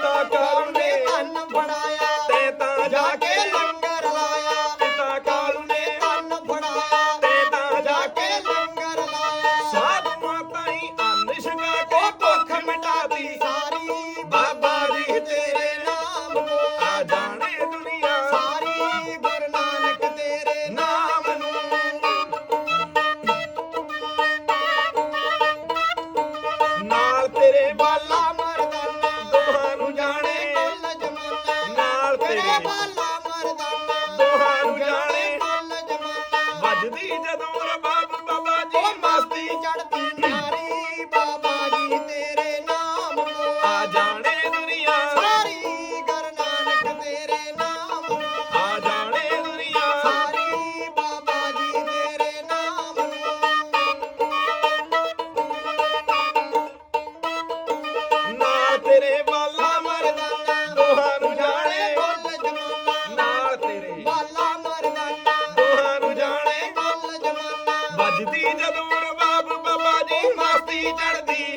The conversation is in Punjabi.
talk. ਚੜਦੀ ਨਾਰੀ ਬਾਬਾ ਜੀ ਤੇਰੇ ਨਾਮ ਨੂੰ ਆ ਜਾਣੇ ਦੁਨੀਆ। ਸਾਰੀ ਗੁਰੂ ਨਾਨਕ ਤੇਰੇ ਨਾਮ ਨੂੰ ਆ ਜਾਣੇ ਦੁਨੀਆ। ਸਾਰੀ ਬਾਬਾ ਜੀ ਤੇਰੇ ਨਾਮ ਨੂੰ। ਤੇਰੇ ਬਾਲਾ ਮਰਦਾਨਾ ਦੋਹਾਂ ਨੂੰ ਜਾਣੇ। ਕੁੱਲ ਜਮਾਨਾ। ਨਾਲ ਤੇਰੇ। ਬਾਲਾ ਮਰਦਾਨਾ। ਦੋਹਾਂ ਨੂੰ ਜਾਣੇ। ਕੁੱਲ ਜਮਾਨਾ। ਵੱਜਦੀ ਜਦੋਂ ਚੜਦੀ।